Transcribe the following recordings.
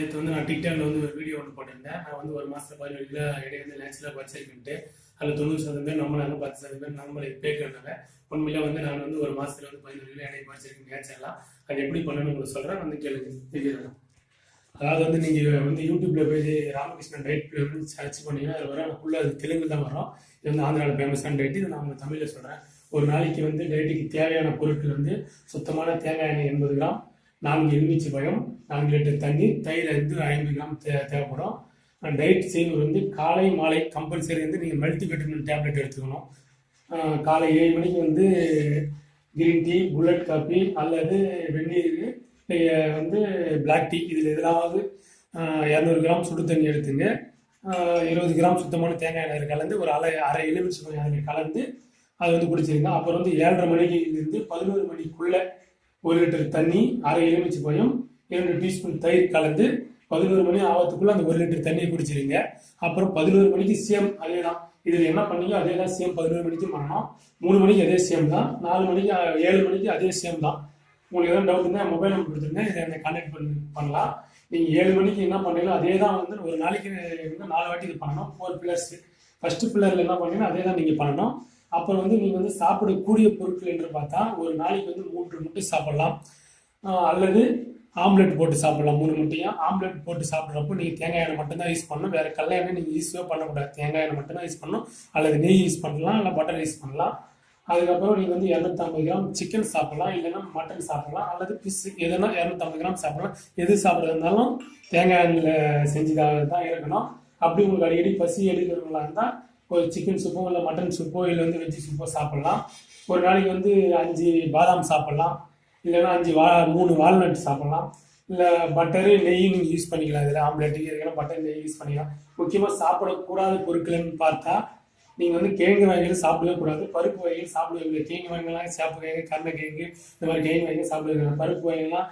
நேற்று வந்து நான் டிக்டாக்ல வந்து ஒரு வீடியோ ஒன்று போட்டிருந்தேன். நான் வந்து ஒரு மாசத்துல பதினேழு கிலோ இடையே வந்து நேச்சுரலாக பரிசீலிக்கிட்டு அதில் தொண்ணூறு சதவீதம் பேர் பத்து சதவீதம் பேர் நம்மளை கேட்கறதுனால உண்மையில வந்து நான் வந்து ஒரு மாசத்துல வந்து பதினேழு கிலோ இடையே பரிசீலிக்க நேச்சரெல்லாம் அது எப்படி பண்ணணும்னு உங்களுக்கு சொல்கிறேன் வந்து கேளுங்க. தெரியுது அதாவது வந்து நீங்கள் வந்து யூடியூப்ல போய் ராமகிருஷ்ணன் டைட் வந்து சர்ச் பண்ணீங்கன்னா அது வரும் ஃபுல்லாக அது தெலுங்கு தான் வரும். இது வந்து ஆந்திராவில் ஃபேமஸான டைட் இது நான் உங்களுக்கு தமிழில் சொல்கிறேன் ஒரு நாளைக்கு வந்து டைட்டுக்கு தேவையான பொருட்கள் வந்து சுத்தமான தேங்காய் எண்ணெய் எண்பது கிராம் நான்கு எலுமிச்சை பழம் நான்கு லிட்டர் தண்ணி தயிர் வந்து ஐம்பது கிராம் தே தேவைப்படும். டயட் செய்வது வந்து காலை மாலை கம்பல்சரி வந்து நீங்கள் மல்டி விட்டமின் டேப்லெட் எடுத்துக்கணும் காலை ஏழு மணிக்கு வந்து கிரீன் டீ புல்லட் காபி அல்லது வெந்நீர் வந்து பிளாக் டீ இதில் எதிலாவது இரநூறு கிராம் சுடு தண்ணி எடுத்துங்க. இருபது கிராம் சுத்தமான தேங்காய் எண்ணெய் கலந்து ஒரு அலை அரை எலுமிச்சை பழம் அதில் கலந்து அது வந்து குடிச்சிருங்க. அப்புறம் வந்து ஏழரை மணிக்கு பதினோரு மணிக்குள்ளே ஒரு லிட்டர் தண்ணி அரை எலுமிச்சு பழம் இரண்டு டீஸ்பூன் தயிர் கலந்து பதினோரு மணி ஆகிறதுக்குள்ள அந்த ஒரு லிட்டர் தண்ணியை குடிச்சிருங்க. அப்புறம் பதினோரு மணிக்கு சேம் அதே தான் இதில் என்ன பண்ணீங்க அதே தான் சேம் பதினோரு மணிக்கு பண்ணணும். மூணு மணிக்கு அதே சேம் தான். நாலு மணிக்கு ஏழு மணிக்கு அதே சேம் தான். உங்களுக்கு எதாவது டவுட் இருந்தால் மொபைல் நம்பர் கொடுத்துருந்தேன் இதை என்னை கான்டாக்ட் பண்ணி பண்ணலாம். நீங்கள் ஏழு மணிக்கு என்ன பண்ணீங்களோ அதே தான் வந்து ஒரு நாளைக்கு வந்து நாலு வாட்டி இது பண்ணணும். ஃபோர் பில்லர்ஸ் ஃபஸ்ட்டு பில்லரில் என்ன பண்ணீங்கன்னா அதே தான் நீங்கள் பண்ணணும். அப்புறம் வந்து நீங்கள் வந்து சாப்பிடக்கூடிய பொருட்கள் என்று பார்த்தா ஒரு நாளைக்கு வந்து மூன்று முட்டை சாப்பிடலாம். அல்லது ஆம்லெட் போட்டு சாப்பிடலாம் மூணு முட்டையும் ஆம்லெட் போட்டு சாப்பிட்றப்போ நீங்கள் தேங்காய் எண்ணெய் மட்டும்தான் யூஸ் பண்ணணும். வேறு கடலை எண்ணெய் நீங்கள் யூஸே பண்ணக்கூடாது. தேங்காய் எண்ணெய் மட்டும்தான் யூஸ் பண்ணணும். அல்லது நெய் யூஸ் பண்ணலாம் இல்லை பட்டர் யூஸ் பண்ணலாம். அதுக்கப்புறம் நீங்கள் வந்து இரநூத்தம்பது கிராம் சிக்கன் சாப்பிடலாம் இல்லைன்னா மட்டன் சாப்பிடலாம் அல்லது ஃபிஷ் எதுனா இரநூத்தம்பது கிராம் சாப்பிடலாம். எது சாப்பிட்றது இருந்தாலும் தேங்காய் எண்ணெயில் செஞ்சதாக தான் இருக்கணும். அப்படி உங்களுக்கு அடிக்கடி பசி எடுக்கிறவங்களா இருந்தால் ஒரு சிக்கன் சூப்போ இல்லை மட்டன் சூப்போ இல்லை வந்து வெஜ்ஜி சூப்போ சாப்பிட்லாம். ஒரு நாளைக்கு வந்து அஞ்சு பாதாம் சாப்பிட்லாம். இல்லைன்னா அஞ்சு வா மூணு வால்நட் சாப்பிட்லாம். இல்லை பட்டரு நெய் நீங்கள் யூஸ் பண்ணிக்கலாம். இதில் ஆம்லெட்டுக்கு இதுக்கெல்லாம் பட்டர் நெய் யூஸ் பண்ணிக்கலாம். முக்கியமாக சாப்பிடக்கூடாத பொருட்கள்னு பார்த்தா நீங்கள் வந்து கிழங்கு வகைகள் சாப்பிடவே கூடாது. பருப்பு வகைகள் சாப்பிடவே கூடாது கிழங்கு வகைகள்லாம் சேப்பு கிழங்கு இந்த மாதிரி கிழங்கு வகைகள் சாப்பிடவே கூடாது பருப்பு வகைகள்லாம்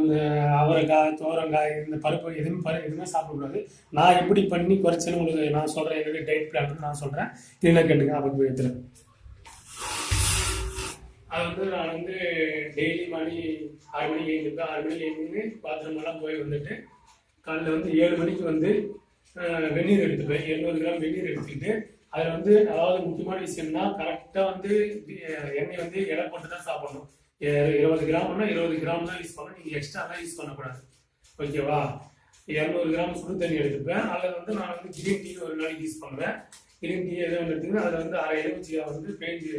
இந்த அவரைக்காய் தோரங்காய் இந்த பருப்பு எதுவுமே பரு எதுவுமே சாப்பிடக்கூடாது. நான் எப்படி பண்ணி குறைச்சேன்னு உங்களுக்கு நான் சொல்கிறேன் என்னுடைய டயட் பிளான் நான் சொல்கிறேன் இதில் கேட்டுங்க அப்போ எடுத்துகிறேன் அது வந்து நான் வந்து டெய்லி மணி ஆறு மணிக்கு எழுந்திருப்பேன். ஆறு மணிக்கு எழுந்து பாத்ரூம் எல்லாம் போய் வந்துட்டு காலையில் வந்து ஏழு மணிக்கு வந்து வெந்நீர் எடுத்துப்பேன். எழுநூறு கிராம் வெந்நீர் எடுத்துக்கிட்டு அதில் வந்து அதாவது முக்கியமான விஷயம்னா கரெக்டாக வந்து எண்ணெய் வந்து இடம் போட்டு தான் சாப்பிடணும். இருபது கிராம்னா இருபது கிராம் தான் யூஸ் பண்ணணும். நீங்கள் எக்ஸ்ட்ராலாம் யூஸ் பண்ணக்கூடாது. ஓகேவா இரநூறு கிராம் சுடு தண்ணி எடுத்துப்பேன். அதில் வந்து நான் வந்து கிரீன் டீ ஒரு நாளைக்கு யூஸ் பண்ணுவேன். கிரீன் டீ எதுவும் எடுத்துக்கிட்டு அதில் வந்து அரை எலுமிச்சியாக வந்து பேஞ்சு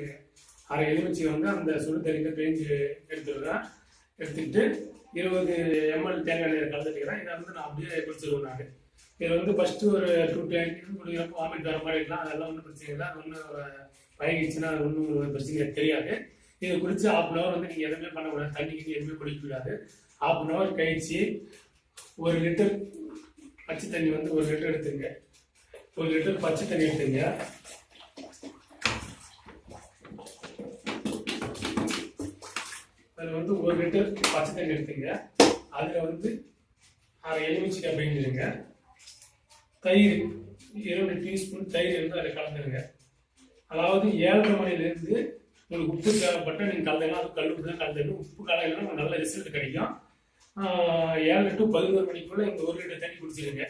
அரை எலுமிச்சியை வந்து அந்த சுடு தண்ணியில் பேஞ்சு எடுத்துடுவேன். எடுத்துக்கிட்டு இருபது எம்எல் தேங்காய் நீர் கலந்துட்டுக்கிறேன் இதை வந்து நான் அப்படியே குடிச்சிருவேன் நான். இதில் வந்து ஃபஸ்ட்டு ஒரு டூ டைம் குடிக்கிறப்போ வாமிட் வர மாதிரி இருக்கலாம். அதெல்லாம் ஒன்றும் பிரச்சனை இல்லை. அது ஒன்றும் பழகிடுச்சுன்னா அது ஒன்றும் பிரச்சனை தெரியாது. இதை குடிச்சு ஆஃப் அன் அவர் வந்து நீங்கள் எதுவுமே பண்ணக்கூடாது. தண்ணி கிண்ணி எதுவுமே குடிக்கக்கூடாது ஆஃப் அன் அவர் கழிச்சு ஒரு லிட்டர் பச்சை தண்ணி வந்து ஒரு லிட்டர் எடுத்துங்க ஒரு லிட்டர் பச்சை தண்ணி எடுத்துங்க அதில் வந்து ஒரு லிட்டர் பச்சை தண்ணி எடுத்துங்க அதில் வந்து அரை எலுமிச்சிக்காய் பிழிஞ்சிருங்க. தயிர் இருபது டீஸ்பூன் தயிர் வந்து அதில் கலந்துருங்க. அதாவது ஏழரை மணிலேருந்து உங்களுக்கு உப்பு தேவைப்பட்டு நீங்கள் கலந்தீங்கன்னா அது கல் உப்பு தான் கலந்துக்கணும் உப்பு கலந்துனா உங்களுக்கு நல்ல ரிசல்ட் கிடைக்கும். ஏழு டு பதினோரு மணிக்குள்ளே இந்த ஒரு லிட்டர் தண்ணி குடிச்சிருங்க.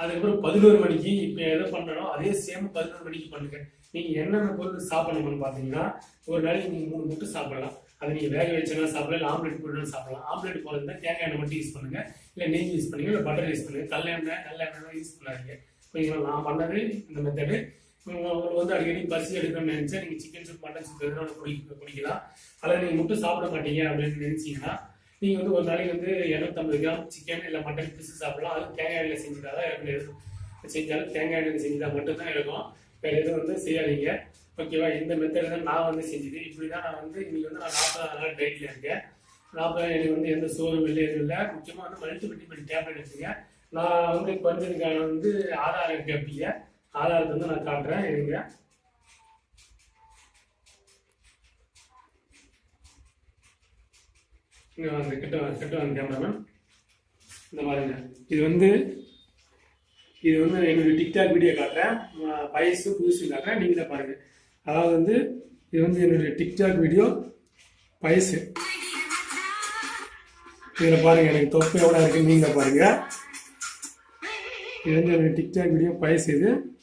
அதுக்கப்புறம் பதினோரு மணிக்கு இப்போ எதை பண்ணணும்? அதே சேம் பதினோரு மணிக்கு பண்ணுங்க. நீங்கள் என்னென்ன பொருள் சாப்பிடணும்னு பார்த்தீங்கன்னா ஒரு நாளைக்கு நீங்கள் மூணு முட்டை சாப்பிடலாம். அதை நீங்கள் வேக வச்சுனா சாப்பிடலாம் ஆம்லெட் போட்டு சாப்பிடலாம். ஆம்லெட் போடுறதுனா தேங்காய் எண்ணெய் மட்டும் யூஸ் பண்ணுங்கள் இல்லை நெய் யூஸ் பண்ணுங்கள் இல்லை பட்டர் யூஸ் பண்ணுங்க. கல்லெண்ணெய் நல்லெண்ணெய் யூஸ் பண்ணாதீங்க. ஓகேங்களா நான் பண்ணது இந்த மெத்தடு உங்களுக்கு வந்து அடிக்கடி பசி எடுக்கணும்னு நினைச்சா நீங்கள் சிக்கன் சூப் மட்டன் சூப் எதுனா ஒன்று குடிக்கலாம் அல்லது நீங்கள் முட்டை சாப்பிட மாட்டீங்க அப்படின்னு நினைச்சீங்கன்னா நீங்கள் வந்து ஒரு நாளைக்கு வந்து இரநூத்தம்பது கிராம் சிக்கன் இல்லை மட்டன் பீஸ் சாப்பிடலாம். அது தேங்காய் எண்ணெயில் செஞ்சுட்டா தான் இருக்கும் செஞ்சாலும் தேங்காய் எண்ணெயில் செஞ்சால் மட்டும்தான் இருக்கும். வேறு எதுவும் வந்து செய்யாதீங்க. ஓகேவா இந்த மெத்தட் தான் நான் வந்து செஞ்சது. இப்படி தான் நான் வந்து இன்னைக்கு வந்து நான் நாற்பதாவது நாள் டயட்டில் இருக்கேன். நாற்பதாவது எனக்கு வந்து எந்த சோறும் இல்லை எதுவும் இல்லை. முக்கியமாக வந்து மல்டி விட்டமின் டேப்லெட் எடுத்துங்க. நான் வந்து குறைஞ்சதுக்கான வந்து ஆதாரம் கேட்பீங்க ஆதாரத்தை வந்து நான் காட்டுறேன். இருங்க. இங்கே வந்து கிட்ட வாங்க, கிட்ட வந்து கேமராமேன் இந்த மாதிரிங்க. இது வந்து இது வந்து என்னுடைய டிக்டாக் வீடியோ காட்டுறேன். அஹ் வயசு புதுசு காட்டுறேன். நீங்களே பாருங்கள் அதாவது வந்து இது வந்து என்னுடைய டிக்டாக் வீடியோ வயசு. இதில் பாருங்கள் எனக்கு தொப்பு எவ்வளோ இருக்குன்னு நீங்கள் பாருங்கள் இது வந்து எனக்கு டிக்டாக் வீடியோ பழசு இது.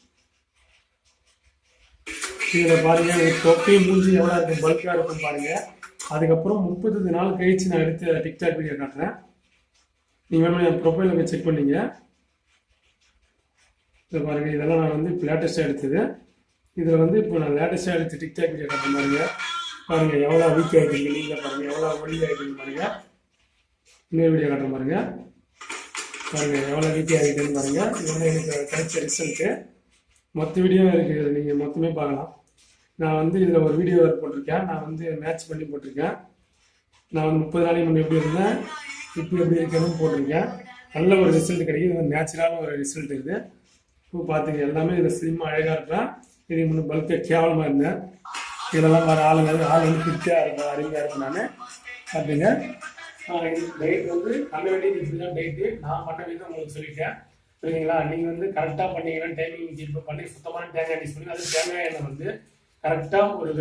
இதில் பாருங்கள் எனக்கு தொப்பி மூஞ்சி எவ்வளோ இருக்கும்? பல்காக இருக்கும் பாருங்கள் அதுக்கப்புறம் முப்பத்தஞ்சு நாள் கழிச்சு நான் எடுத்த டிக்டாக் வீடியோ காட்டுறேன். நீங்கள் வேணும் என் ப்ரொஃபைலில் செக் பண்ணிங்க. இதை பாருங்கள் இதெல்லாம் நான் வந்து இப்போ லேட்டஸ்ட்டாக எடுத்தது. இதில் வந்து இப்போ நான் லேட்டஸ்ட்டாக எடுத்து டிக்டாக் வீடியோ காட்டுறேன் பாருங்கள் பாருங்கள் எவ்வளோ வீக் ஆகிருக்கு நீங்கள் பாருங்கள் எவ்வளோ ஒளி ஆகிருக்கீங்க பாருங்கள் இன்னொரு வீடியோ காட்டுறேன் பாருங்கள் பாருங்கள் எவ்வளோ வீக் ஆகிருக்குன்னு பாருங்கள் இது வந்து எனக்கு கிடைச்ச ரிசல்ட்டு மற்ற வீடியோ இருக்குது நீங்கள் மொத்தமே பார்க்கலாம். நான் வந்து இதில் ஒரு வீடியோ போட்டிருக்கேன். நான் வந்து மேட்ச் பண்ணி போட்டிருக்கேன். நான் வந்து முப்பது நாளைக்கு முன்னே எப்படி இருந்தேன் இப்போ எப்படி இருக்கேன்னு போட்டிருக்கேன். நல்ல ஒரு ரிசல்ட் கிடைக்குது. இது நேச்சுரலான ஒரு ரிசல்ட் இது. இப்போ பார்த்துங்க எல்லாமே இதில் ஸ்லிம்மாக அழகாக இருப்பேன் இதுக்கு முன்னே பல்க்காக கேவலமாக இருந்தேன். இதெல்லாம் வர ஆளுங்க ஆள் வந்து ஃபிட்டாக இருக்கும் அருமையாக இருக்கும் நான். பார்த்துங்க டயட் வந்து பண்ண வேண்டியது இப்படி தான் டயட்டு நான் பண்ண வேண்டியது உங்களுக்கு சொல்லிட்டேன். சரிங்களா? நீங்கள் வந்து கரெக்டாக பண்ணீங்கன்னா டைமிங் ஜிப்பு பண்ணி சுத்தமான தேங்காய் யூஸ் பண்ணி அது தேங்காய் எண்ணெய் வந்து கரெக்டாக ஒரு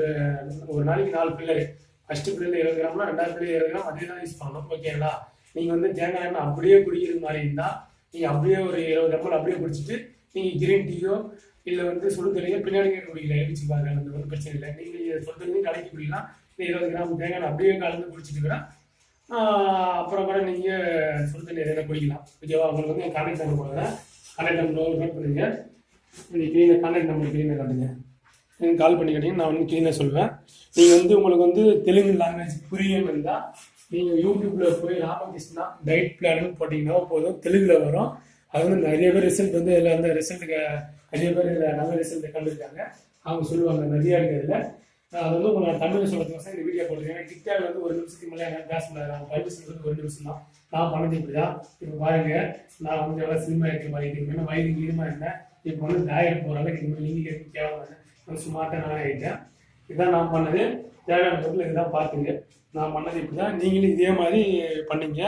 ஒரு நாளைக்கு நாலு பில்லரு ஃபஸ்ட்டு பில்லர் இருபது கிராம்னா ரெண்டாவது பில்லர் இருபது கிராம் அதே தான் யூஸ் பண்ணணும். ஓகேங்களா நீங்கள் வந்து தேங்காய் எண்ணெய் அப்படியே குடிக்கிற மாதிரி இருந்தால் நீங்கள் அப்படியே ஒரு இருபது எம்எல் அப்படியே குடிச்சிட்டு நீங்கள் கிரீன் டீயோ இல்லை வந்து சுடு தண்ணியோ பின்னாடி குடிக்கல? எழுச்சி பாருங்க அந்த ஒரு பிரச்சனை இல்லை. நீங்கள் சுடு தண்ணியும் கலக்கி குடிக்கலாம். இல்லை இருபது கிராம் தேங்காய் அப்படியே கலந்து குடிச்சிட்டு அப்புறம் கூட நீங்கள் சுடு தண்ணி எதனா குடிக்கலாம். ஓகேவா உங்களுக்கு வந்து கான்டாக்ட் நம்பர் போடுறேன் கான்டாக்ட் நம்பர் நோட் பண்ணுங்க. நீங்கள் க்ளீனாக கான்டாக்ட் நம்பர் க்ளீனாக காட்டுங்க. நீங்கள் கால் பண்ணி கேட்டீங்கன்னா நான் வந்து க்ளீனாக சொல்லுவேன் நீங்கள் வந்து உங்களுக்கு வந்து தெலுங்கு லாங்குவேஜ் புரியும் இருந்தால் நீங்கள் யூடியூப்பில் போய் ராமகிருஷ்ணா டயட் பிளான்னு போட்டிங்கன்னா போதும். தெலுங்கில் வரும். அது வந்து நிறைய பேர் ரிசல்ட் வந்து இதில் அந்த ரிசல்ட்டுக்கு நிறைய பேர் இதில் நல்ல ரிசல்ட் கண்டுருக்காங்க. அவங்க சொல்லுவாங்க நிறையா இருக்கிறதுல. அது வந்து உங்களுக்கு தமிழில் சொல்கிறதுக்கு இந்த வீடியோ போட்டுருக்கேன் டிக்டாக்ல வந்து ஒரு நிமிஷத்துக்கு மேலே எனக்கு பேச முடியாது. அவங்க பதிவு சொல்கிறது ஒரு நிமிஷம் தான். நான் பண்ணது இப்படி தான் இப்போ பாருங்க நான் வந்து எவ்வளோ சினிமா இருக்க மாதிரி இதுக்கு முன்ன வயது இருந்தேன். இப்போ வந்து டயட் போகிற அளவுக்கு இனிமேல் நீங்கள் எதுவும் கேவலம் கொஞ்சம் சுமார்ட்டாக நானே ஆகிட்டேன் இதுதான் நான் பண்ணது. தேவையான பொருள் இதுதான் பார்த்துங்க. நான் பண்ணது இப்படி தான் நீங்களும் இதே மாதிரி பண்ணிங்க.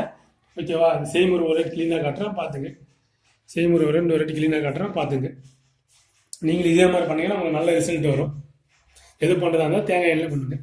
ஓகேவா? செய்முறை ஒரு க்ளீனாக காட்டுறேன் பார்த்துங்க. செய்முறை ஒரு ரெண்டு ஒரு க்ளீனாக காட்டுறேன் பார்த்துங்க. நீங்களும் இதே மாதிரி பண்ணிங்கன்னா உங்களுக்கு நல்ல ரிசல்ட் வரும். எது பண்ணுறதா இருந்தால் தேங்காய் எண்ணெய் பண்ணுங்க.